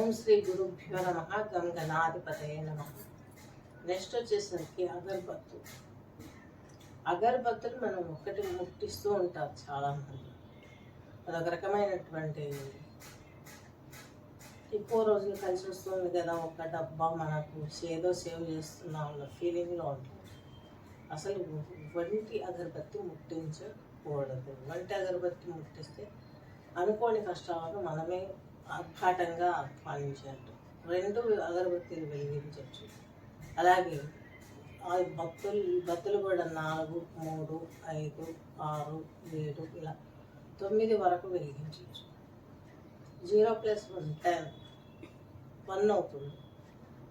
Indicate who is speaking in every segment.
Speaker 1: ఓం శ్రీ గురుభ్యో నమ గంగనాధిపతయ నమ. నెక్స్ట్ వచ్చేసరికి అగరబత్తు. అగరబత్తులు మనం ఒకటి ముట్టిస్తూ ఉంటారు చాలామంది. అదొక రకమైనటువంటి ఎక్కువ రోజులు కలిసి వస్తుంది కదా ఒక డబ్బా మనకు ఏదో సేవ్ చేస్తున్నాం అన్న ఫీలింగ్లో ఉంటుంది అసలు వంటి అగరబత్తి ముట్టించకూడదు. వంటి అగరబత్తి ముట్టిస్తే అనుకోని కష్టాలను మనమే ఆర్భాటంగా పాలించారు. రెండు అగరబత్తీలు వెలిగించవచ్చు. అలాగే ఆ భక్తులు భక్తులు కూడా నాలుగు మూడు ఐదు ఆరు ఏడు ఇలా తొమ్మిది వరకు వెలిగించవచ్చు. Zero plus one ten. One అవుతుంది.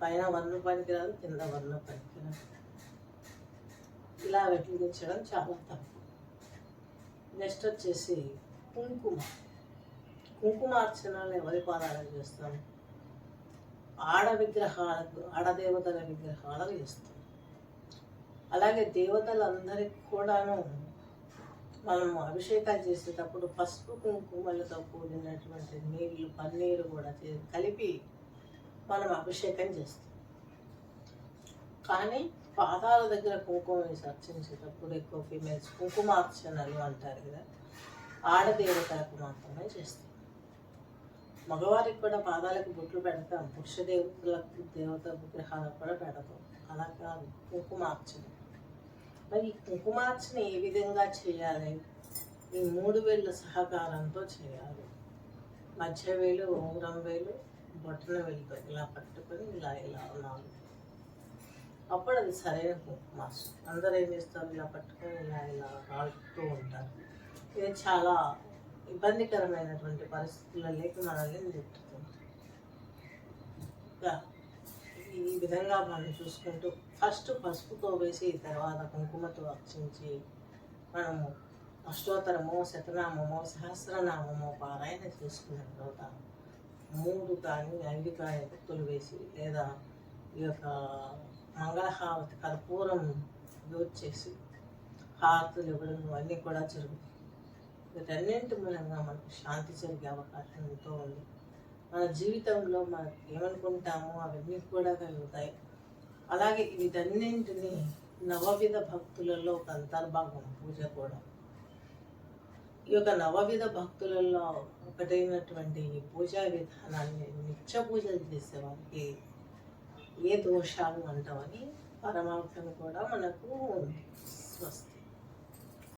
Speaker 1: పైన వన్ పనికిరాదు కింద వన్ పనికిరాదు. ఇలా వెలిగించడం చాలా తప్పు. నెక్స్ట్ వచ్చేసి కుంకుమ. కుంకుమార్చనలు ఎవరి పాదాలకు చేస్తాం ఆడ విగ్రహాలకు ఆడదేవతల విగ్రహాలకు చేస్తాం అలాగే దేవతలందరికీ కూడాను మనము అభిషేకాలు చేసేటప్పుడు పసుపు కుంకుమలతో కూడినటువంటి నీళ్ళు పన్నీరు కూడా చే- కలిపి మనం అభిషేకం చేస్తాం. కానీ పాదాల దగ్గర కుంకుమ అర్చించేటప్పుడు ఎక్కువ ఫీమేల్స్ కుంకుమార్చనలు అంటారు కదా ఆడదేవతలకు మాత్రమే చేస్తాం. మగవారికి కూడా పాదాలకు బొట్లు పెడతాం పురుష దేవతలకు దేవత విగ్రహాలకు కూడా పెడతాం. అలా కాదు కుంకుమార్చన. మరి ఈ కుంకుమార్చన ఏ విధంగా చేయాలి? ఈ మూడు వేళ్ళ సహకారంతో చేయాలి. మధ్య వేలు ఉంగరం వేలు బొట్టన వేలుతో ఇలా పట్టుకొని ఇలా ఇలా ఉన్నాను అప్పుడు అది సరైన కుంకుమార్చన అందరూ ఏం చేస్తారు? ఇలా పట్టుకొని ఇలా ఇలా ఆడుతూ ఉంటారు. ఇది చాలా ఇబ్బందికరమైనటువంటి పరిస్థితులలోకి మనల్ని నెట్టుతుంది ఇంకా ఈ విధంగా మనం చూసుకుంటూ ఫస్ట్ పసుపుతో వేసి తర్వాత కుంకుమతో అర్చించి మనము అష్టోత్తరమో శతనామమో సహస్రనామమో పారాయణ చేసుకున్న తర్వాత మూడు కానీ ఐదు కానీ గుర్తులు వేసి లేదా ఈ యొక్క మంగళహారతి కర్పూరం యూజ్ చేసి హారతులు ఇవ్వడం ఇవన్నీ కూడా జరుగుతాయి. వీటన్నింటి మూలంగా మనకు శాంతి జరిగే అవకాశం ఎంతో ఉంది. మన జీవితంలో మనం ఏమనుకుంటామో అవన్నీ కూడా కలుగుతాయి. అలాగే వీటన్నింటినీ నవవిధ భక్తులలో ఒక అంతర్భాగం పూజ కూడా. ఈ యొక్క నవవిధ భక్తులలో ఒకటైనటువంటి ఈ పూజా విధానాన్ని నిత్య పూజలు చేసే వారికి ఏ దోషాలు అంటామని పరమాత్మను కూడా మనకు స్వస్తి